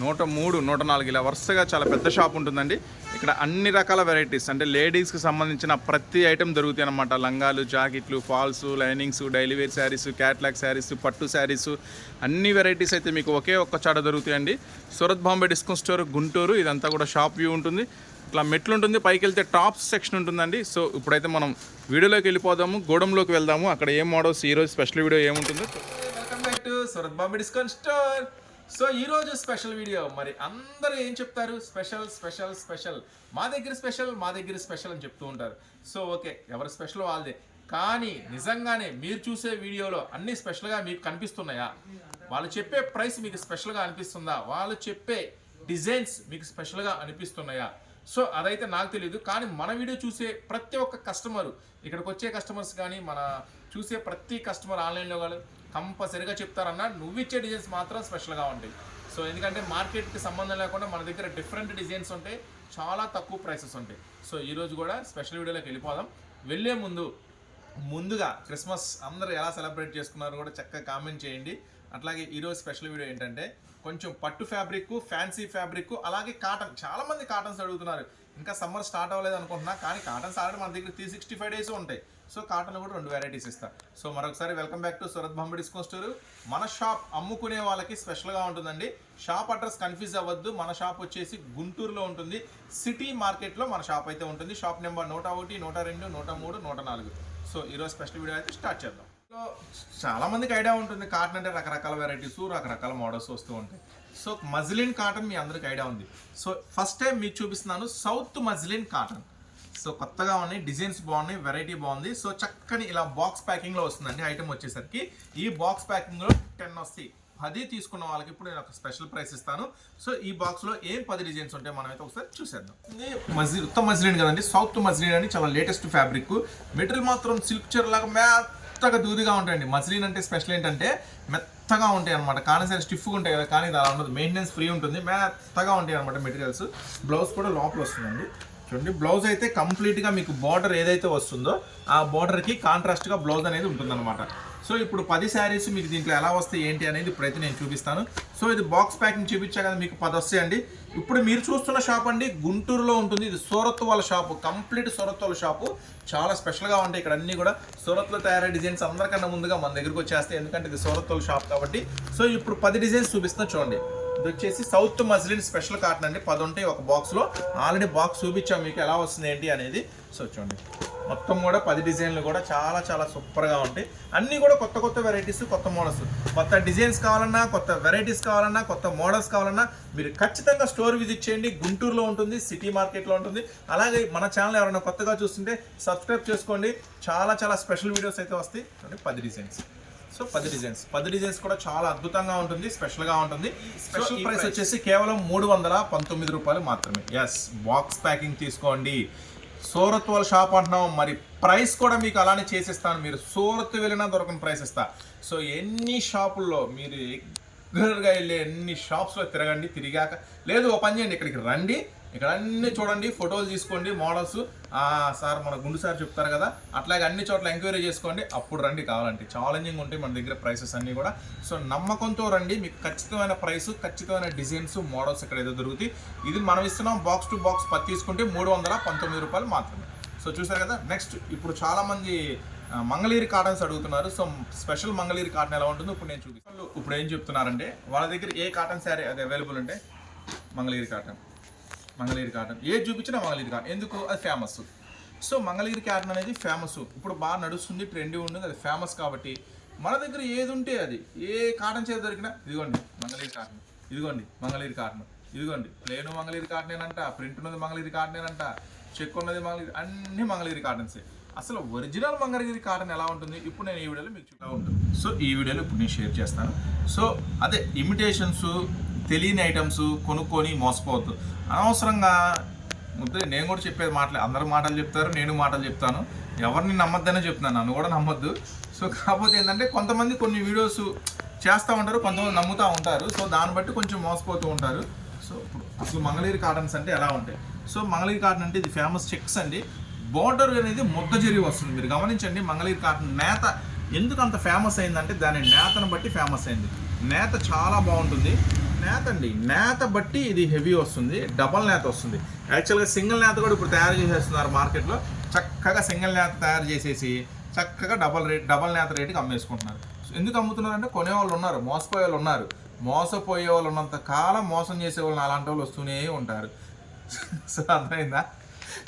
నూట మూడు నూట నాలుగు ఇలా వరుసగా చాలా పెద్ద షాప్ ఉంటుందండి. ఇక్కడ అన్ని రకాల వెరైటీస్ అంటే లేడీస్కి సంబంధించిన ప్రతి ఐటెం దొరుకుతాయి అన్నమాట. లంగాలు జాకెట్లు falls linings daily wear sarees catalogue sarees పట్టు శారీస్ అన్ని వెరైటీస్ అయితే మీకు ఒకే ఒక్క చాట దొరుకుతాయండి. సూరత్ బాంబే డిస్కౌంట్ స్టోర్ గుంటూరు ఇదంతా కూడా షాప్ వ్యూ ఉంటుంది. ఇట్లా మెట్లు ఉంటుంది పైకి వెళ్తే టాప్ సెక్షన్ ఉంటుందండి. సో ఇప్పుడైతే మనం వీడియోలోకి వెళ్ళిపోదాము గోడంలోకి వెళ్దాము. అక్కడ ఏం మోడల్స్ ఈరోజు స్పెషల్ వీడియో ఏముంటుందో. Welcome back to Surat Bombay discount store. So ఈ రోజు స్పెషల్ వీడియో. మరి అందరూ ఏం చెప్తారు? Special special special. మా దగ్గర స్పెషల్ మా దగ్గర స్పెషల్ అని చెప్తూ ఉంటారు. సో ఓకే ఎవరు స్పెషల్ వాళ్ళదే. కానీ నిజంగానే మీరు చూసే వీడియోలో అన్ని స్పెషల్గా మీకు కనిపిస్తున్నాయా? వాళ్ళు చెప్పే ప్రైస్ మీకు స్పెషల్గా అనిపిస్తుందా? వాళ్ళు చెప్పే డిజైన్స్ మీకు స్పెషల్గా అనిపిస్తున్నాయా? సో అదైతే నాకు తెలియదు కానీ మన వీడియో చూసే ప్రతి ఒక్క కస్టమర్ ఇక్కడికి వచ్చే కస్టమర్స్ కానీ మన చూసే ప్రతి కస్టమర్ ఆన్లైన్లో వాళ్ళు కంపల్సరిగా చెప్తారన్న నువ్వు ఇచ్చే డిజైన్స్ మాత్రం స్పెషల్గా ఉంటాయి. సో ఎందుకంటే మార్కెట్కి సంబంధం లేకుండా మన దగ్గర డిఫరెంట్ డిజైన్స్ ఉంటాయి చాలా తక్కువ ప్రైసెస్ ఉంటాయి. సో ఈరోజు కూడా స్పెషల్ వీడియోలోకి వెళ్ళిపోదాం. వెళ్ళే ముందు ముందుగా క్రిస్మస్ అందరూ ఎలా సెలబ్రేట్ చేసుకున్నారో కూడా చక్కగా కామెంట్ చేయండి. అట్లాగే ఈరోజు స్పెషల్ వీడియో ఏంటంటే కొంచెం పట్టు ఫ్యాబ్రిక్ ఫ్యాన్సీ ఫ్యాబ్రిక్ అలాగే కాటన్ చాలామంది కాటన్స్ అడుగుతున్నారు. ఇంకా సమ్మర్ స్టార్ట్ అవ్వలేదు అనుకుంటున్నా కానీ కాటన్స్ ఆల్రెడీ మన దగ్గర త్రీ సిక్స్టీ ఫైవ్ డేస్ ఉంటాయి. సో కాటన్ కూడా రెండు వెరైటీస్ ఇస్తా. సో మరొకసారి welcome back to Surat Bombay discount store మన షాప్ అమ్ముకునే వాళ్ళకి స్పెషల్గా ఉంటుందండి. షాప్ అడ్రస్ కన్ఫ్యూజ్ అవ్వద్దు. మన షాప్ వచ్చేసి గుంటూరులో ఉంటుంది. సిటీ మార్కెట్లో మన షాప్ అయితే ఉంటుంది. షాప్ నెంబర్ నూట ఒకటి నూట రెండు నూట మూడు నూట నాలుగు. సో ఈరోజు స్పెషల్ వీడియో అయితే స్టార్ట్ చేద్దాం. సో చాలా మందికి ఐడియా ఉంటుంది. కాటన్ అంటే రకరకాల వెరైటీస్ రకరకాల మోడల్స్ వస్తూ ఉంటాయి. సో మజ్లిన్ కాటన్ మీ అందరికి ఐడియా ఉంది. సో ఫస్ట్ టైం మీకు చూపిస్తున్నాను సౌత్ మజ్లిన్ కాటన్. సో కొత్తగా ఉన్నాయి డిజైన్స్ బాగున్నాయి వెరైటీ బాగుంది. సో చక్కని ఇలా బాక్స్ ప్యాకింగ్లో వస్తుందండి ఐటమ్ వచ్చేసరికి. ఈ బాక్స్ ప్యాకింగ్లో టెన్ వస్తాయి. పది తీసుకున్న వాళ్ళకి ఇప్పుడు నేను ఒక స్పెషల్ ప్రైస్ ఇస్తాను. సో ఈ బాక్స్లో ఏం పది డిజైన్స్ ఉంటాయి మనం అయితే ఒకసారి చూసేద్దాం. మజ్లీ ఉత్తమ మజ్లిన్ కదండి సౌత్ మజ్లిన్ అని చాలా లేటెస్ట్ ఫ్యాబ్రిక్ మెటీరియల్ మాత్రం సిల్క్ చీర లాగా మెత్తగా దూదిగా ఉంటాయండి. మజ్లిన్ అంటే స్పెషల్ ఏంటంటే మెత్తగా ఉంటాయి అనమాట కానీ సరే స్టిఫ్గా ఉంటాయి కదా కానీ అలా ఉండదు. మెయింటెనెన్స్ ఫ్రీ ఉంటుంది. మెత్తగా ఉంటాయి అనమాట మెటీరియల్స్. బ్లౌజ్ కూడా లోపల వస్తుందండి. చూడండి. బ్లౌజ్ అయితే కంప్లీట్గా మీకు బార్డర్ ఏదైతే వస్తుందో ఆ బార్డర్కి కాంట్రాస్ట్గా బ్లౌజ్ అనేది ఉంటుందన్నమాట. సో ఇప్పుడు పది శారీస్ మీకు దీంట్లో ఎలా వస్తాయి ఏంటి అనేది ఇప్పుడైతే నేను చూపిస్తాను. సో ఇది బాక్స్ ప్యాకింగ్ చూపించా కదా మీకు పది వస్తాయండి ఇప్పుడు మీరు చూస్తున్న షాప్ అండి గుంటూరులో ఉంటుంది. ఇది సూరత్ వాళ్ళ షాపు కంప్లీట్ సూరత్ వాళ్ళ షాపు చాలా స్పెషల్గా ఉంటాయి ఇక్కడ అన్ని కూడా. సూరత్లో తయారయ్యే డిజైన్స్ అందరికన్నా ముందుగా మన దగ్గరికి వచ్చేస్తాయి. ఎందుకంటే ఇది సూరత్ వాళ్ళ షాప్ కాబట్టి. సో ఇప్పుడు పది డిజైన్స్ చూపిస్తున్నా చూడండి. ఇది వచ్చేసి సౌత్ మజ్లిన్ స్పెషల్ కాటన్ అండి. పది ఉంటాయి ఒక బాక్స్లో ఆల్రెడీ బాక్స్ చూపించాం మీకు ఎలా వస్తుంది ఏంటి అనేది. సో చూడండి. మొత్తం కూడా పది డిజైన్లు కూడా చాలా చాలా సూపర్గా ఉంటాయి. అన్నీ కూడా కొత్త కొత్త వెరైటీస్ కొత్త మోడల్స్ కొత్త డిజైన్స్ కావాలన్నా కొత్త వెరైటీస్ కావాలన్నా కొత్త మోడల్స్ కావాలన్నా మీరు ఖచ్చితంగా స్టోర్ విజిట్ చేయండి. గుంటూరులో ఉంటుంది సిటీ మార్కెట్లో ఉంటుంది. అలాగే మన ఛానల్ ఎవరైనా కొత్తగా చూస్తుంటే సబ్స్క్రైబ్ చేసుకోండి. చాలా చాలా స్పెషల్ వీడియోస్ అయితే వస్తాయి. పది డిజైన్స్ సో పది డిజైన్స్ పది డిజైన్స్ కూడా చాలా అద్భుతంగా ఉంటుంది స్పెషల్గా ఉంటుంది. స్పెషల్ ప్రైస్ వచ్చేసి కేవలం మూడు వందల పంతొమ్మిది రూపాయలు మాత్రమే. ఎస్ బాక్స్ ప్యాకింగ్ తీసుకోండి. సూరత్ వాళ్ళ షాప్ అంటున్నాం. మరి ప్రైస్ కూడా మీకు అలానే చేసిస్తాను. మీరు సూరత్ వెళ్ళినా దొరకని ప్రైస్ ఇస్తా. సో ఎన్ని షాపుల్లో మీరు రెగ్యులర్గా వెళ్ళే అన్ని షాప్స్లో తిరగండి తిరిగాక. లేదు ఓ పని చేయండి ఇక్కడికి రండి. ఇక్కడ అన్ని చూడండి ఫోటోలు తీసుకోండి మోడల్స్ సార్ మన గుండు సార్ చెప్తారు కదా అట్లాగే అన్ని చోట్ల ఎంక్వైరీ చేసుకోండి అప్పుడు రండి కావాలంటే. ఛాలెంజింగ్ ఉంటాయి మన దగ్గర ప్రైసెస్ అన్నీ కూడా. సో నమ్మకంతో రండి మీకు ఖచ్చితమైన ప్రైస్ ఖచ్చితమైన డిజైన్స్ మోడల్స్ ఇక్కడ ఏదో దొరుకుతాయి. ఇది మనం ఇస్తున్నాం బాక్స్ టు బాక్స్ పత్తి తీసుకుంటే మూడు వందల పంతొమ్మిది రూపాయలు మాత్రమే. సో చూసారు కదా నెక్స్ట్ ఇప్పుడు చాలామంది మంగళీరి కాటన్స్ అడుగుతున్నారు. సో స్పెషల్ మంగళీరి కాటన్ ఎలా ఉంటుందో ఇప్పుడు నేను చూపిస్తాను. ఇప్పుడు ఏం చెప్తున్నారంటే వాళ్ళ దగ్గర ఏ కాటన్ శారీ అది అవైలబుల్ ఉంటే మంగళీరి కాటన్ మంగళీరి కాటన్ ఏ చూపించినా మంగళీరి కాటన్ ఎందుకు? అది ఫేమస్ సో మంగళగిరి కాటన్ అనేది ఫేమస్ ఇప్పుడు బాగా నడుస్తుంది ట్రెండీ ఉంటుంది అది ఫేమస్ కాబట్టి మన దగ్గర ఏది ఉంటే అది. ఏ కాటన్ చేతి దొరికినా ఇదిగోండి మంగళగిరి కాటన్ ఇదిగోండి మంగళగిరి కాటన్ ఇదిగోండి ప్లేన్ మంగళగిరి కాటనేనంట ప్రింట్ ఉన్నది మంగళగిరి కాటనేనంట చెక్ ఉన్నది మంగళగిరి అన్ని మంగళగిరి కాటన్సే అసలు ఒరిజినల్ మంగళగిరి కాటన్ ఎలా ఉంటుంది? ఇప్పుడు నేను ఈ వీడియోలో మీకు చూపుతా ఉంటుంది సో ఈ వీడియోలో ఇప్పుడు నేను షేర్ చేస్తాను. సో అదే ఇమిటేషన్స్ తెలియని ఐటమ్స్ కొనుక్కొని మోసపోవద్దు. అనవసరంగా ముద్దే నేను కూడా చెప్పేది మాటలే. అందరూ మాటలు చెప్తారు నేను మాటలు చెప్తాను. ఎవరిని నమ్మద్దనే చెప్తున్నాను. నన్ను కూడా నమ్మద్దు. సో కాకపోతే ఏంటంటే కొంతమంది కొన్ని వీడియోస్ చేస్తూ ఉంటారు కొంతమంది నమ్ముతూ ఉంటారు. సో దాన్ని బట్టి కొంచెం మోసపోతూ ఉంటారు. సో ఇప్పుడు అసలు మంగళగిరి కాటన్స్ అంటే ఎలా ఉంటాయి? సో మంగళగిరి కాటన్ అంటే ఇది ఫేమస్ చెక్స్ అండి. బోర్డర్ అనేది ముద్ద జరిగి వస్తుంది. మీరు గమనించండి మంగళగిరి కాటన్ నేత ఎందుకు అంత ఫేమస్ అయిందంటే దాని నేతను బట్టి ఫేమస్ అయింది. నేత చాలా బాగుంటుంది. నేత అండి నేత బట్టి ఇది హెవీ వస్తుంది డబల్ నేత వస్తుంది. యాక్చువల్గా సింగిల్ నేత కూడా ఇప్పుడు తయారు చేసేస్తున్నారు మార్కెట్లో. చక్కగా సింగిల్ నేత తయారు చేసేసి చక్కగా డబల్ రేట్ డబల్ నేత రేటుకి అమ్మేసుకుంటున్నారు. ఎందుకు ఎందుకు అమ్ముతున్నారంటే కొనేవాళ్ళు ఉన్నారు మోసపోయే వాళ్ళు ఉన్నారు. మోసపోయే వాళ్ళు ఉన్నంత కాలం మోసం చేసే వాళ్ళు అలాంటి వాళ్ళు వస్తూనే ఉంటారు. సో అర్థమైందా?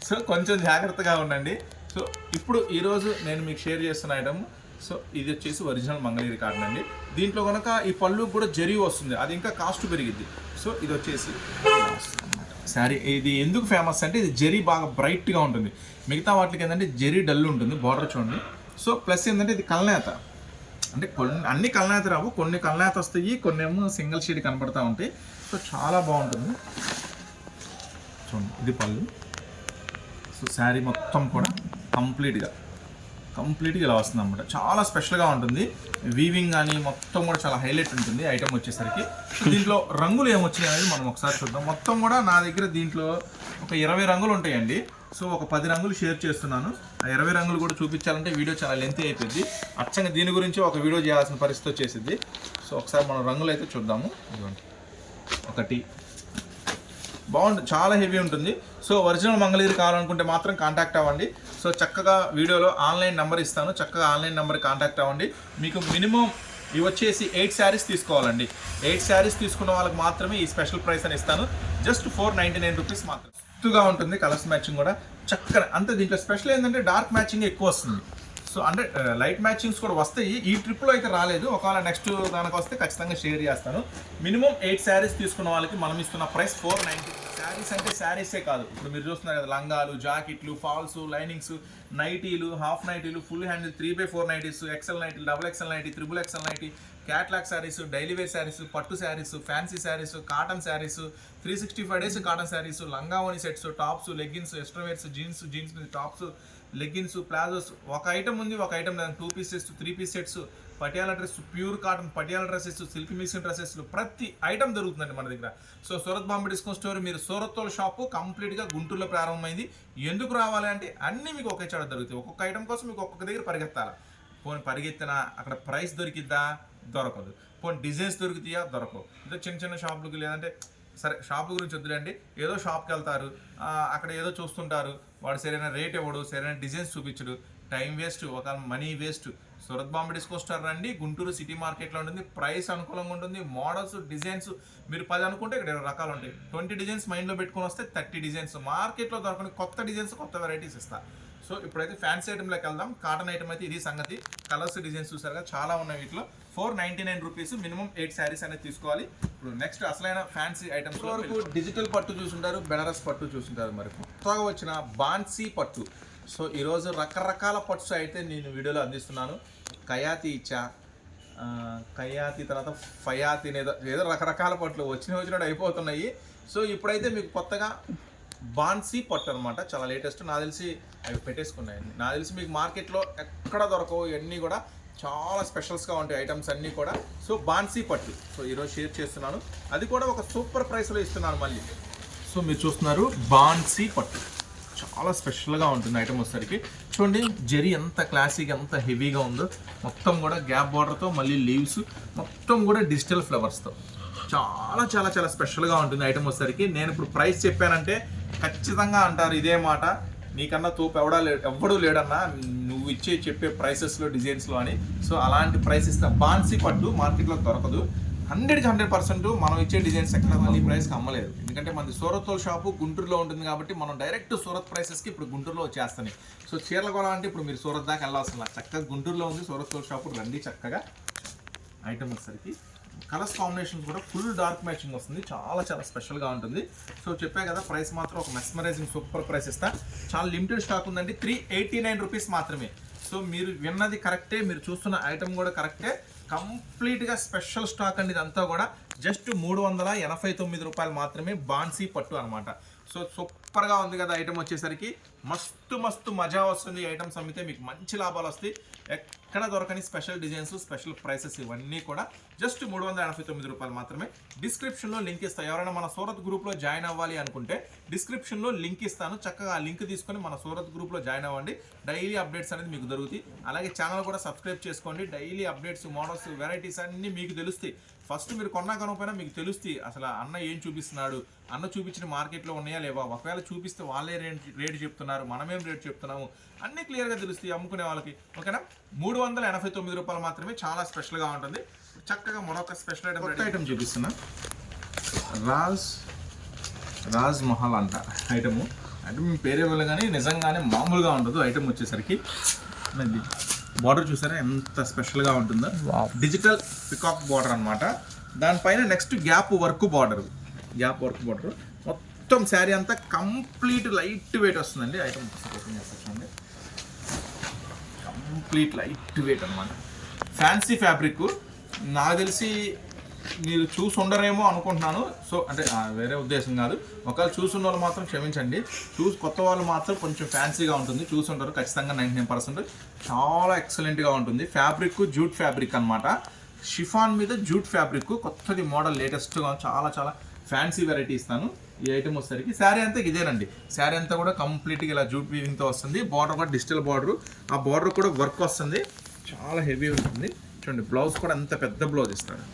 సో కొంచెం జాగ్రత్తగా ఉండండి. సో ఇప్పుడు ఈరోజు నేను మీకు షేర్ చేస్తున్న ఐటమ్ సో ఇది వచ్చేసి ఒరిజినల్ మంగళగిరి కాటన్ అండి. దీంట్లో కనుక ఈ పళ్ళు కూడా జరీ వస్తుంది. అది ఇంకా కాస్ట్ పెరిగిద్ది. సో ఇది వచ్చేసి శారీ ఇది ఎందుకు ఫేమస్ అంటే ఇది జరీ బాగా బ్రైట్గా ఉంటుంది. మిగతా వాటికి ఏంటంటే జరీ డల్ ఉంటుంది బార్డర్ చూడండి. సో ప్లస్ ఏంటంటే ఇది కల్నేత. అంటే కొన్ని అన్ని కల్నేత రావు. కొన్ని కల్నేత వస్తాయి కొన్ని ఏమో సింగిల్ షీట్ కనపడతా ఉంటాయి. సో చాలా బాగుంటుంది. చూడండి ఇది పళ్ళు. సో శారీ మొత్తం కూడా కంప్లీట్గా కంప్లీట్గా ఇలా వస్తుంది అనమాట చాలా స్పెషల్గా ఉంటుంది. వీవింగ్ కానీ మొత్తం కూడా చాలా హైలైట్ ఉంటుంది ఐటమ్ వచ్చేసరికి. దీంట్లో రంగులు ఏమొచ్చినాయి అనేది మనం ఒకసారి చూద్దాం. మొత్తం కూడా నా దగ్గర దీంట్లో ఒక ఇరవై రంగులు ఉంటాయండి. సో ఒక పది రంగులు షేర్ చేస్తున్నాను. ఆ ఇరవై రంగులు కూడా చూపించాలంటే వీడియో చాలా లెంత్ అయిపోయింది అచ్చంగా దీని గురించి ఒక వీడియో చేయాల్సిన పరిస్థితి వచ్చేసింది సో ఒకసారి మనం రంగులు అయితే చూద్దాము. ఇదిగోండి. ఒకటి బాగుంటుంది చాలా హెవీ ఉంటుంది. సో ఒరిజినల్ మంగళగిరి కావాలనుకుంటే మాత్రం కాంటాక్ట్ అవ్వండి. సో చక్కగా వీడియోలో ఆన్లైన్ నెంబర్ ఇస్తాను. చక్కగా ఆన్లైన్ నెంబర్ కాంటాక్ట్ అవ్వండి. మీకు మినిమం ఇవి వచ్చేసి ఎయిట్ శారీస్ తీసుకోవాలండి. ఎయిట్ శారీస్ తీసుకున్న వాళ్ళకి మాత్రమే ఈ స్పెషల్ ప్రైస్ అని ఇస్తాను. Just four ninety nine rupees మాత్రం ఉంటుంది కలర్స్ మ్యాచింగ్ కూడా. చక్కగా అంతే దీంట్లో స్పెషల్ ఏంటంటే డార్క్ మ్యాచింగ్ ఎక్కువ వస్తుంది. సో అంటే లైట్ మ్యాచింగ్స్ కూడా వస్తాయి. ఈ ట్రిప్లో అయితే రాలేదు. ఒకవేళ నెక్స్ట్ దానికి వస్తే ఖచ్చితంగా షేర్ చేస్తాను. మినిమం ఎయిట్ శారీస్ తీసుకున్న వాళ్ళకి మనం ఇస్తున్న ప్రైస్ ఫోర్ నైంటీ శారీస్ అంటే శారీసే కాదు. ఇప్పుడు మీరు చూస్తున్నారు కదా లంగాలు జాకెట్లు ఫాల్స్ లైనింగ్స్ నైటీలు హాఫ్ నైటీలు full hand three by four nighties XL నైటీలు double XL nightie triple XL nightie catalogue saris daily wear saris పట్టు saris fancy saris cotton saris three sixty five days cotton saris లంగావోని sets tops leggings extra wears jeans jeans మీద tops leggings palazzos ఒక item ఉంది ఒక item లేదు. Two pieces three piece sets Patiala dress pure cotton Patiala dresses silk mixing dresses ప్రతి item దొరుకుతుందండి మన దగ్గర. So Surat Bombay discount store మీరు సూరత్ షాపు కంప్లీట్గా గుంటూరులో ప్రారంభమైంది. ఎందుకు రావాలి అంటే అన్నీ మీకు ఒకే చోట దొరుకుతాయి. ఒక్కొక్క ఐటమ్ కోసం మీకు ఒక్కొక్క దగ్గర పరిగెత్తాలి. పోనీ పరిగెత్తినా అక్కడ ప్రైస్ దొరికిద్దా? దొరకదు. పోనీ డిజైన్స్ దొరుకుతాయా? దొరకవు. ఇంకా చిన్న చిన్న షాపులకి లేదంటే సరే షాప్ గురించి వద్దులేండి. ఏదో షాప్కి వెళ్తారు. అక్కడ ఏదో చూస్తుంటారు. వాడు సరైన రేట్ ఇవ్వడు సరైన డిజైన్స్ చూపించడు. టైం వేస్ట్ ఒక money waste. Surat Bombay discount store రండి. గుంటూరు సిటీ మార్కెట్లో ఉంటుంది. ప్రైస్ అనుకూలంగా ఉంటుంది. మోడల్స్ డిజైన్స్ మీరు పది అనుకుంటే ఇక్కడ ఇరవై రకాలు ఉంటాయి. ట్వంటీ డిజైన్స్ మైండ్లో పెట్టుకొని వస్తే థర్టీ డిజైన్స్. మార్కెట్లో దొరకని కొత్త డిజైన్స్ కొత్త వెరైటీస్ ఇస్తా. సో ఇప్పుడైతే ఫ్యాన్సీ ఐటమ్లోకి వెళ్దాం. కాటన్ ఐటమ్ అయితే ఇది సంగతి. కలర్స్ డిజైన్స్ చూసారుగా చాలా ఉన్నాయి వీటిలో. Four ninety nine rupees minimum eight saris అనేది తీసుకోవాలి. ఇప్పుడు నెక్స్ట్ అసలైన ఫ్యాన్సీ ఐటమ్స్ వరకు డిజిటల్ పట్టు చూసుంటారు బెనారస్ పట్టు చూసుంటారు మరి. కొత్తగా వచ్చిన బాన్సీ పట్టు. సో ఈరోజు రకరకాల పట్స్ అయితే నేను వీడియోలో అందిస్తున్నాను. కయాతి ఇచ్చా కయాతి తర్వాత ఫయాతి ఏదో ఏదో రకరకాల పట్లు. వచ్చిన వచ్చినట్టు అయిపోతున్నాయి. సో ఇప్పుడైతే మీకు కొత్తగా బాన్సీ పట్టు అనమాట చాలా లేటెస్ట్ నాకు తెలిసి అవి పెట్టేసుకున్నాయి నాకు తెలిసి మీకు మార్కెట్లో ఎక్కడ దొరకవు ఇవన్నీ కూడా చాలా స్పెషల్స్గా ఉంటాయి ఐటమ్స్ అన్నీ కూడా. సో బాన్సీ పట్టు. సో ఈరోజు షేర్ చేస్తున్నాను. అది కూడా ఒక సూపర్ ప్రైస్లో ఇస్తున్నాను మళ్ళీ. సో మీరు చూస్తున్నారు బాన్సీ పట్టు. చాలా స్పెషల్గా ఉంటుంది ఐటమ్ వచ్చేసరికి. చూడండి జెరీ ఎంత క్లాసిక్ ఎంత హెవీగా ఉందో. మొత్తం కూడా గ్యాప్ బార్డర్తో మళ్ళీ లీవ్స్ మొత్తం కూడా డిజిటల్ ఫ్లవర్స్తో చాలా చాలా చాలా స్పెషల్గా ఉంటుంది ఐటమ్ వచ్చేసరికి. నేను ఇప్పుడు ప్రైస్ చెప్పానంటే ఖచ్చితంగా అంటారు ఇదే మాట. నీకన్నా తోపు ఎవడా లే ఎవ్వడూ లేడన్నా నువ్వు ఇచ్చే చెప్పే ప్రైసెస్లో డిజైన్స్లో అని. సో అలాంటి ప్రైస్ ఇస్తే బాన్సీ పట్టు మార్కెట్లో దొరకదు. హండ్రెడ్కి హండ్రెడ్ పర్సెంట్ మనం ఇచ్చే డిజైన్స్ ఎక్కడ మళ్ళీ ప్రైస్కి అమ్మలేదు. ఎందుకంటే మనది సూరత్ షాపు గుంటూరులో ఉంటుంది కాబట్టి మనం డైరెక్ట్ సూరత్ ప్రైసెస్కి ఇప్పుడు గుంటూరులో వచ్చేస్తున్నాయి సో చీరలు కొనాలంటే ఇప్పుడు మీరు సూరత్ దాకా వెళ్ళాల్సిన చక్కగా గుంటూరులో ఉంది సూరత్ షాపు రండి చక్కగా. ఐటమ్ వచ్చేసరికి కలర్స్ కాంబినేషన్ కూడా ఫుల్ డార్క్ మ్యాచింగ్ వస్తుంది. చాలా చాలా స్పెషల్గా ఉంటుంది. సో చెప్పా కదా ప్రైస్ మాత్రం ఒక మెస్మరైజింగ్ సూపర్ ప్రైస్ ఇస్తా. చాలా లిమిటెడ్ స్టాక్ ఉందండి. త్రీ ఎయిటీ నైన్ రూపీస్ మాత్రమే. సో మీరు విన్నది కరెక్టే మీరు చూస్తున్న ఐటమ్ కూడా కరెక్టే కంప్లీట్గా స్పెషల్ స్టాక్ అండి ఇదంతా కూడా. జస్ట్ మూడు వందల ఎనభై తొమ్మిది రూపాయలు మాత్రమే బాన్సీ పట్టు అనమాట సో సూపర్గా ఉంది కదా ఐటమ్ వచ్చేసరికి. మస్తు మస్తు మజా వస్తుంది ఈ ఐటమ్స్ అమ్మితే. మీకు మంచి లాభాలు వస్తాయి. ఎక్కడ దొరకని స్పెషల్ డిజైన్స్ స్పెషల్ ప్రైసెస్ ఇవన్నీ కూడా జస్ట్ మూడు వందల ఎనభై తొమ్మిది రూపాయలు మాత్రమే. డిస్క్రిప్షన్లో లింక్ ఇస్తాను ఎవరైనా మన సూరత్ గ్రూప్లో జాయిన్ అవ్వాలి అనుకుంటే డిస్క్రిప్షన్లో లింక్ ఇస్తాను. చక్కగా ఆ లింక్ తీసుకొని మన సూరత్ గ్రూప్లో జాయిన్ అవ్వండి. డైలీ అప్డేట్స్ అనేది మీకు దొరుకుతాయి. అలాగే ఛానల్ కూడా సబ్స్క్రైబ్ చేసుకోండి. డైలీ అప్డేట్స్ మోడల్స్ వెరైటీస్ అన్నీ మీకు తెలుస్తాయి. ఫస్ట్ మీరు కొన్నా కొనకపోయినా మీకు తెలుస్తాయి. అసలు అన్న ఏం చూపిస్తున్నాడు? అన్న చూపించిన మార్కెట్లో ఉన్నాయా లేవా? ఒకవేళ చూపిస్తే వాళ్ళే రేట్ రేటు చెప్తున్నారు. మనమేం రేట్ చెప్తున్నాము? అన్నీ క్లియర్గా తెలుస్తాయి అమ్ముకునే వాళ్ళకి. ఓకేనా? మూడు వందల ఎనభై తొమ్మిది రూపాయలు మాత్రమే చాలా స్పెషల్గా ఉంటుంది. చక్కగా మరొక స్పెషల్ ఐటమ్ కొత్త ఐటమ్ చూపిస్తున్నా. రాజ్ రాజ్ మహల్ అంట ఐటము అంటే మీ పేరే వల్ల కానీ నిజంగానే మామూలుగా ఉండదు. ఐటమ్ వచ్చేసరికి. బార్డర్ చూసారా? ఎంత స్పెషల్గా ఉంటుందో. డిజిటల్ పికాక్ బార్డర్ అన్నమాట. దానిపైన next gap work border gap work border మొత్తం శారీ అంతా కంప్లీట్ లైట్ వెయిట్ వస్తుందండి. Item open complete light weight అనమాట ఫ్యాన్సీ ఫ్యాబ్రిక్ నాకు తెలిసి మీరు చూసి ఉండరేమో అనుకుంటున్నాను. సో అంటే వేరే ఉద్దేశం కాదు. ఒకవేళ చూసున్న వాళ్ళు మాత్రం క్షమించండి. చూసి కొత్త వాళ్ళు మాత్రం కొంచెం ఫ్యాన్సీగా ఉంటుంది. చూసి ఉంటారు ఖచ్చితంగా నైంటీ నైన్ పర్సెంట్. చాలా ఎక్సలెంట్గా ఉంటుంది. ఫ్యాబ్రిక్ జూట్ ఫ్యాబ్రిక్ అన్నమాట. షిఫాన్ మీద జూట్ ఫ్యాబ్రిక్ కొత్తది మోడల్ లేటెస్ట్గా చాలా చాలా ఫ్యాన్సీ వెరైటీ ఇస్తాను. ఈ ఐటమ్ వచ్చేసరికి శారీ అంతా ఇదేనండి శారీ అంతా కూడా కంప్లీట్గా ఇలా జూట్ వీవింగ్తో వస్తుంది. బార్డర్ కూడా డిజిటల్ బార్డర్. ఆ బార్డర్ కూడా వర్క్ వస్తుంది. చాలా హెవీ ఉంటుంది. చూడండి బ్లౌజ్ కూడా అంత పెద్ద బ్లౌజ్ ఇస్తాడు.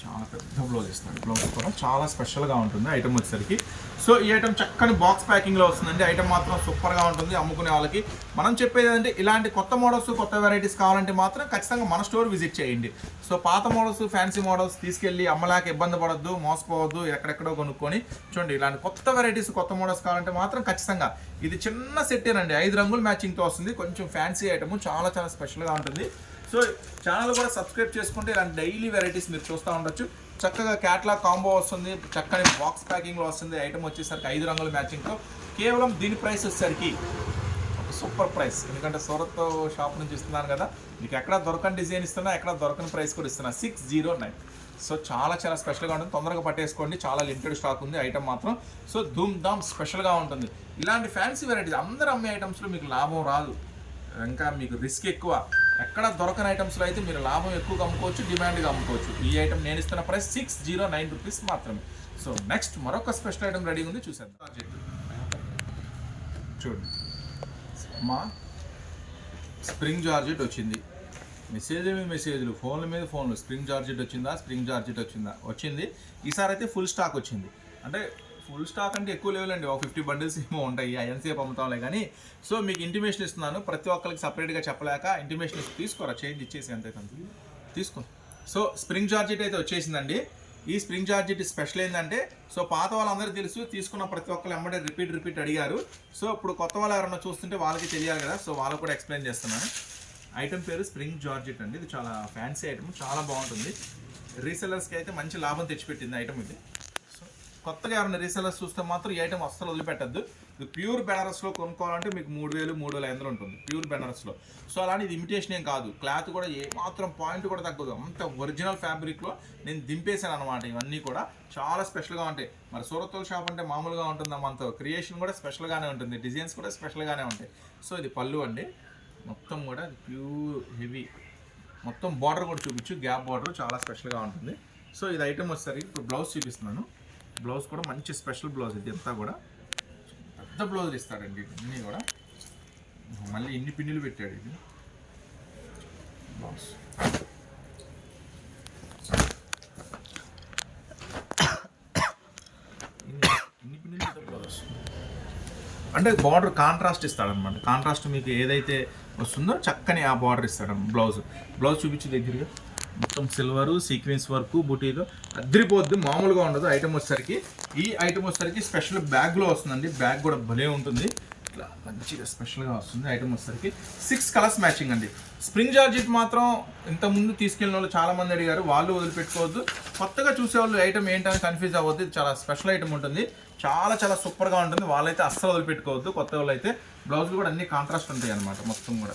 చాలా పెద్ద బ్లౌజ్ ఇస్తాడు. బ్లౌజ్ కూడా చాలా స్పెషల్గా ఉంటుంది ఐటమ్ వచ్చేసరికి. సో ఈ ఐటమ్ చక్కని బాక్స్ ప్యాకింగ్లో వస్తుందండి. ఐటమ్ మాత్రం సూపర్గా ఉంటుంది అమ్ముకునే వాళ్ళకి. మనం చెప్పేది ఏంటంటే ఇలాంటి కొత్త మోడల్స్ కొత్త వెరైటీస్ కావాలంటే మాత్రం ఖచ్చితంగా మన స్టోర్ విజిట్ చేయండి. సో పాత మోడల్స్ ఫ్యాన్సీ మోడల్స్ తీసుకెళ్ళి అమ్మలేక ఇబ్బంది పడద్దు మోసపోవద్దు ఎక్కడెక్కడో కొనుక్కొని చూడండి ఇలాంటి కొత్త వెరైటీస్ కొత్త మోడల్స్ కావాలంటే మాత్రం ఖచ్చితంగా ఇది చిన్న సెట్టేనండి ఐదు రంగుల మ్యాచింగ్తో వస్తుంది. కొంచెం ఫ్యాన్సీ ఐటమ్ చాలా చాలా స్పెషల్గా ఉంటుంది. సో ఛానల్ కూడా సబ్స్క్రైబ్ చేసుకుంటే ఇలాంటి డైలీ వెరైటీస్ మీరు చూస్తూ ఉండొచ్చు. చక్కగా క్యాట్లాగ్ కాంబో వస్తుంది. చక్కని బాక్స్ ప్యాకింగ్లో వస్తుంది. ఐటమ్ వచ్చేసరికి ఐదు రంగుల మ్యాచింగ్తో కేవలం దీని ప్రైస్ వచ్చేసరికి ఒక సూపర్ ప్రైస్ ఎందుకంటే సూరత్ షాప్ నుంచి ఇస్తున్నాను కదా. మీకు ఎక్కడ దొరకని డిజైన్ ఇస్తున్నా ఎక్కడ దొరకని ప్రైస్ కూడా ఇస్తున్నా. సిక్స్ జీరో నైన్ సో చాలా చాలా స్పెషల్గా ఉంటుంది. తొందరగా పట్టేసుకోండి. చాలా లిమిటెడ్ స్టాక్ ఉంది. ఐటమ్ మాత్రం. సో ధూమ్ ధామ్ స్పెషల్గా ఉంటుంది. ఇలాంటి ఫ్యాన్సీ వెరైటీస్ అందరూ అమ్మే ఐటమ్స్లో మీకు లాభం రాదు. ఇంకా మీకు రిస్క్ ఎక్కువ. ఎక్కడ దొరకని ఐటమ్స్లో అయితే మీరు లాభం ఎక్కువగా అమ్ముకోవచ్చు డిమాండ్గా అమ్ముకోవచ్చు. ఈ ఐటమ్ నేను ఇస్తున్న price six zero nine rupees మాత్రమే. సో నెక్స్ట్ మరొక స్పెషల్ ఐటమ్ రెడీ ఉంది చూసేద్దాం. చూడండి. మా స్ప్రింగ్ జార్జెట్ వచ్చింది. మెసేజ్ మీద మెసేజ్లు ఫోన్ల మీద ఫోన్లు స్ప్రింగ్ జార్జెట్ వచ్చిందా? స్ప్రింగ్ జార్జెట్ వచ్చిందా? వచ్చింది. ఈసారి అయితే ఫుల్ స్టాక్ వచ్చింది. అంటే ఫుల్ స్టాక్ అంటే ఎక్కువ లెవెల్ అండి. ఒక ఫిఫ్టీ బండిల్స్ ఏమో ఉంటాయి. ఎంతసేపు అమ్ముతాంలే కానీ. సో మీకు ఇంటిమేషన్ ఇస్తున్నాను. ప్రతి ఒక్కరికి సపరేట్గా చెప్పలేక ఇంటిమేషన్ ఇస్తే తీసుకోరా? చేంజ్ ఇచ్చేసి ఎంత అయితే తీసుకో. సో స్ప్రింగ్ జార్జెట్ అయితే వచ్చేసిందండి. ఈ స్ప్రింగ్ జార్జెట్ స్పెషల్ ఏంటంటే సో పాత వాళ్ళందరూ తెలుసు. తీసుకున్న ప్రతి ఒక్కరు ఎమ్మడే రిపీట్ రిపీట్ అడిగారు. సో ఇప్పుడు కొత్త వాళ్ళు ఎవరైనా చూస్తుంటే వాళ్ళకి తెలియాలి కదా. సో వాళ్ళకు కూడా ఎక్స్ప్లెయిన్ చేస్తున్నాను. ఐటమ్ పేరు స్ప్రింగ్ జార్జెట్ అండి. ఇది చాలా ఫ్యాన్సీ ఐటమ్ చాలా బాగుంటుంది. రీసెలర్స్కి అయితే మంచి లాభం తెచ్చిపెట్టింది ఐటమ్ ఇది. కొత్తగా ఎవరైనా రీసెలర్స్ చూస్తే మాత్రం ఈ ఐటమ్ అస్సలు వదిలిపెట్టద్దు. ఇది ప్యూర్ బెనారస్లో కొనుక్కోవాలంటే మీకు మూడు వేలు మూడు వేల ఐదు ఉంటుంది ప్యూర్ బెనారస్లో సో అలానే ఇది ఇమిటేషన్ ఏం కాదు. క్లాత్ కూడా ఏ మాత్రం పాయింట్ కూడా తగ్గదు. అంత ఒరిజినల్ ఫ్యాబ్రిక్లో నేను దింపేశాను అనమాట ఇవన్నీ కూడా. చాలా స్పెషల్గా ఉంటాయి. మరి సూరత్తుల షాప్ అంటే మామూలుగా ఉంటుంది మనతో? క్రియేషన్ కూడా స్పెషల్గానే ఉంటుంది. డిజైన్స్ కూడా స్పెషల్గానే ఉంటాయి. సో ఇది పళ్ళు అండి. మొత్తం కూడా ప్యూర్ హెవీ మొత్తం బార్డర్ కూడా చూపించు. గ్యాప్ బార్డర్ చాలా స్పెషల్గా ఉంటుంది. సో ఇది ఐటమ్ వచ్చేసరికి ఇప్పుడు బ్లౌజ్ చూపిస్తున్నాను. బ్లౌజ్ కూడా మంచి స్పెషల్ బ్లౌజ్ ఇది అంతా కూడా. పెద్ద బ్లౌజులు ఇస్తాడండి ఇవన్నీ కూడా. మళ్ళీ ఇన్ని పిన్నులు పెట్టాడు ఇది. బ్లౌజ్. ఇన్ని పిన్నులు బ్లౌజ్. అంటే బార్డర్ కాంట్రాస్ట్ ఇస్తాడనమాట కాంట్రాస్ట్ మీకు ఏదైతే వస్తుందో చక్కని ఆ బార్డర్ ఇస్తాడు బ్లౌజ్. బ్లౌజ్ చూపించి దగ్గరగా. మొత్తం సిల్వరు సీక్వెన్స్ వర్క్ బుటీలు. అద్దరిపోద్ది మామూలుగా ఉండదు. ఐటమ్ వచ్చేసరికి ఈ ఐటమ్ వచ్చేసరికి స్పెషల్ బ్యాగ్లో వస్తుందండి. బ్యాగ్ కూడా భలే ఉంటుంది. ఇట్లా మంచిగా స్పెషల్గా వస్తుంది ఐటమ్ వచ్చేసరికి. సిక్స్ కలర్స్ మ్యాచింగ్ అండి. స్ప్రింగ్ జార్జెట్ మాత్రం ఇంతకుముందు తీసుకెళ్ళిన వాళ్ళు చాలామంది అడిగారు. వాళ్ళు వదిలిపెట్టుకోవద్దు. కొత్తగా చూసేవాళ్ళు ఐటమ్ ఏంటని కన్ఫ్యూజ్ అవ్వద్దు. చాలా స్పెషల్ ఐటమ్ ఉంటుంది. చాలా చాలా సూపర్గా ఉంటుంది. వాళ్ళైతే అస్సలు వదిలిపెట్టుకోవద్దు. కొత్త వాళ్ళు అయితే బ్లౌజులు కూడా అన్ని కాంట్రాస్ట్ ఉంటాయి అనమాట మొత్తం కూడా.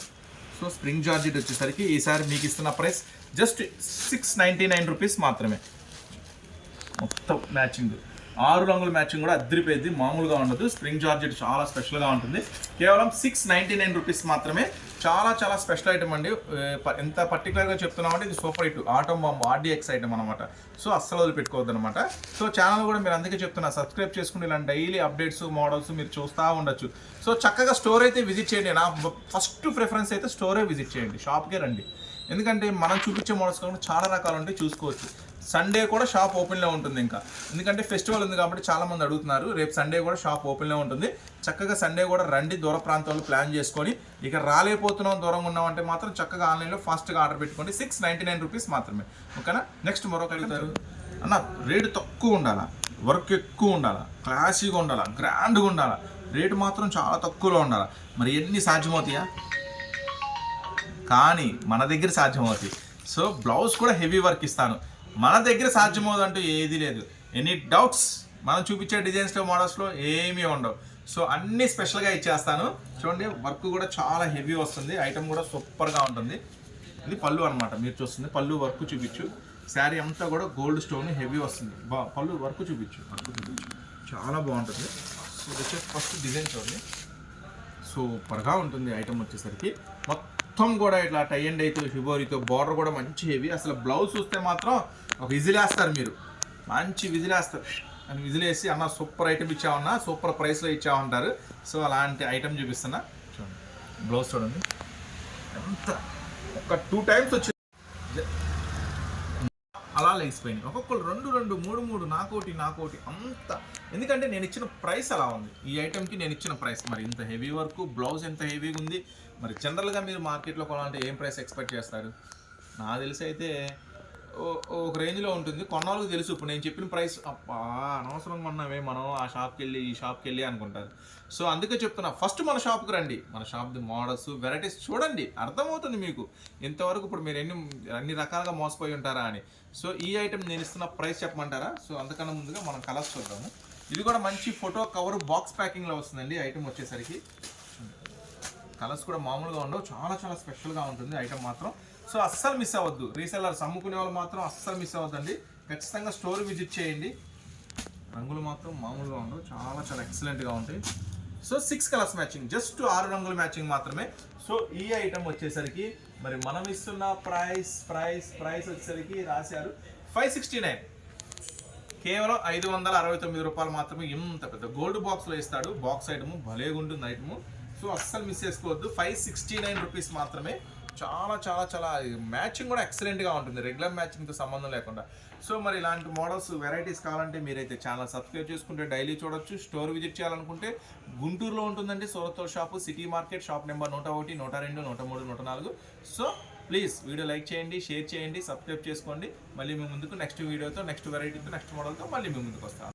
సో స్ప్రింగ్ జార్జెట్ వచ్చేసరికి ఈసారి మీకు ఇస్తున్న price just six ninety nine rupees మాత్రమే. మొత్తం మ్యాచింగ్. ఆరు రంగుల మ్యాచింగ్ కూడా అద్దరిపోయింది మామూలుగా ఉండదు. స్ప్రింగ్ జార్జెట్ చాలా స్పెషల్గా ఉంటుంది. కేవలం సిక్స్ నైంటీ నైన్ రూపీస్ మాత్రమే చాలా చాలా స్పెషల్ ఐటమ్ అండి. ఎంత పర్టికులర్గా చెప్తున్నామంటే ఇది super hit auto bomb RDX item అనమాట సో అస్సలు వదిలిపెట్టుకోవద్దు అనమాట సో ఛానల్ కూడా మీరు అందుకే చెప్తున్నా సబ్స్క్రైబ్ చేసుకుని ఇలాంటి డైలీ అప్డేట్స్ మోడల్స్ మీరు చూస్తూ ఉండొచ్చు. సో చక్కగా స్టోర్ అయితే విజిట్ చేయండి. నా ఫస్ట్ ప్రిఫరెన్స్ అయితే స్టోరే విజిట్ చేయండి. షాప్కే రండి. ఎందుకంటే మనం చూపించే మోడల్స్ కాకుండా చాలా రకాలు ఉంటాయి చూసుకోవచ్చు. సండే కూడా షాప్ ఓపెన్లో ఉంటుంది ఇంకా. ఎందుకంటే ఫెస్టివల్ ఉంది కాబట్టి చాలామంది అడుగుతున్నారు. రేపు సండే కూడా షాప్ ఓపెన్లో ఉంటుంది. చక్కగా సండే కూడా రండి దూర ప్రాంతాల్లో ప్లాన్ చేసుకొని. ఇక రాలేకపోతున్నాం దూరంగా ఉన్నామంటే మాత్రం చక్కగా ఆన్లైన్లో ఫాస్ట్గా ఆర్డర్ పెట్టుకోండి. సిక్స్ నైంటీ నైన్ రూపీస్ మాత్రమే. ఓకేనా నెక్స్ట్ మరొక అడుగుతారు. అన్న రేటు తక్కువ ఉండాలా? వర్క్ ఎక్కువ ఉండాలా? క్లాసీగా ఉండాలా? గ్రాండ్గా ఉండాలా? రేటు మాత్రం చాలా తక్కువలో ఉండాలా? మరి ఎన్ని సాధ్యమవుతాయా? కానీ మన దగ్గర సాధ్యమవుతాయి. సో బ్లౌజ్ కూడా హెవీ వర్క్ ఇస్తాను. మన దగ్గర సాధ్యమవుదంటూ ఏది లేదు. ఎనీ డౌట్స్ మనం చూపించే డిజైన్స్లో మోడల్స్లో ఏమీ ఉండవు. సో అన్నీ స్పెషల్గా ఇచ్చేస్తాను. చూడండి వర్క్ కూడా చాలా హెవీ వస్తుంది. ఐటమ్ కూడా సూపర్గా ఉంటుంది. ఇది పళ్ళు అన్నమాట. మీరు చూస్తుంది పళ్ళు వర్క్ చూపించు. శారీ అంతా కూడా గోల్డ్ స్టోన్ హెవీ వస్తుంది. బా పళ్ళు వర్క్ చూపించు. వర్క్ చూపించు. చాలా బాగుంటుంది. సో వచ్చేసి ఫస్ట్ డిజైన్ చూడండి. సూపర్గా ఉంటుంది ఐటమ్ వచ్చేసరికి. మొత్తం కూడా ఇట్లా టై అండ్ అయితే ఫిబోరీతో బార్డర్ కూడా మంచి హెవీ అసలు బ్లౌజ్ చూస్తే మాత్రం ఒక విజిల్ వేస్తారు మీరు. మంచి విజిల్ వేస్తారు అని విజిల్ వేసి అన్న సూపర్ ఐటమ్ ఇచ్చామన్నా సూపర్ ప్రైస్లో ఇచ్చామంటారు సో అలాంటి ఐటమ్ చూపిస్తున్నా. చూడండి. బ్లౌజ్ చూడండి. ఎంత? ఒక టూ టైమ్స్ వచ్చి అలా లేచిపోయింది ఒక్కొక్కరు రెండు రెండు మూడు మూడు నాకోటి నాకోటి అంత. ఎందుకంటే నేను ఇచ్చిన ప్రైస్ అలా ఉంది. ఈ ఐటెంకి నేను ఇచ్చిన ప్రైస్ మరి ఇంత హెవీ వర్క్ బ్లౌజ్ ఎంత హెవీగా ఉంది? మరి జనరల్గా మీరు మార్కెట్లో కొనాలంటే ఏం ప్రైస్ ఎక్స్పెక్ట్ చేస్తారు? నాకు తెలిసి అయితే ఒక రేంజ్లో ఉంటుంది. కొన్నాళ్ళకి తెలుసు. ఇప్పుడు నేను చెప్పిన ప్రైస్ అప్పా అనవసరంగా కొన్నామే మనం ఆ షాప్కి వెళ్ళి ఈ షాప్కి వెళ్ళి అనుకుంటారు. సో అందుకే చెప్తున్నా ఫస్ట్ మన షాప్కి రండి. మన షాప్ది మోడల్స్ వెరైటీస్ చూడండి. అర్థమవుతుంది మీకు. ఇంతవరకు ఇప్పుడు మీరు ఎన్ని అన్ని రకాలుగా మోసపోయి ఉంటారా అని. సో ఈ ఐటెం నేను ఇస్తున్న ప్రైస్ చెప్పమంటారా? సో అందుకన్నా ముందుగా మనం కలర్స్ చూద్దాము. ఇది కూడా మంచి ఫోటో కవర్ బాక్స్ ప్యాకింగ్లో వస్తుందండి. ఐటెం వచ్చేసరికి. కలర్స్ కూడా మామూలుగా ఉండవు. చాలా చాలా స్పెషల్గా ఉంటుంది. ఐటెం మాత్రం. సో అస్సలు మిస్ అవ్వద్దు. రీసెల్లర్స్ అమ్ముకునే వాళ్ళు మాత్రం అస్సలు మిస్ అవ్వద్దండి. ఖచ్చితంగా స్టోర్ విజిట్ చేయండి. రంగులు మాత్రం మామూలుగా ఉండవు. చాలా చాలా ఎక్సలెంట్గా ఉంటాయి. So six colours matching just ఆరు రంగుల మ్యాచింగ్ మాత్రమే. సో ఈ ఐటమ్ వచ్చేసరికి మరి మనం ఇస్తున్న ప్రైస్ ప్రైస్ ప్రైస్ వచ్చేసరికి రాశారు ఫైవ్ సిక్స్టీ నైన్ కేవలం ఐదు వందల అరవై తొమ్మిది రూపాయలు మాత్రమే ఇంత పెద్ద గోల్డ్ బాక్స్లో ఇస్తాడు. బాక్స్ ఐటము భలేగా ఉంటుంది సో అస్సలు మిస్ చేసుకోవద్దు. ఫైవ్ సిక్స్టీ నైన్ రూపీస్ మాత్రమే. చాలా చాలా చాలా మ్యాచింగ్ కూడా ఎక్సలెంట్గా ఉంటుంది. రెగ్యులర్ మ్యాచింగ్తో సంబంధం లేకుండా. సో మరి ఇలాంటి మోడల్స్ వెరైటీస్ కావాలంటే మీరైతే ఛానల్ సబ్స్క్రైబ్ చేసుకుంటే డైలీ చూడొచ్చు. స్టోర్ విజిట్ చేయాలనుకుంటే గుంటూరులో ఉంటుందండి సూరత్తో shop city market shop number నూట ఒకటి నూట రెండు నూట మూడు నూట నాలుగు. సో ప్లీజ్ వీడియో లైక్ చేయండి షేర్ చేయండి సబ్స్క్రైబ్ చేసుకోండి. మళ్ళీ మీ ముందుకు నెక్స్ట్ వీడియోతో నెక్స్ట్ వెరైటీతో నెక్స్ట్ మోడల్తో మళ్ళీ మీ ముందుకు వస్తాను.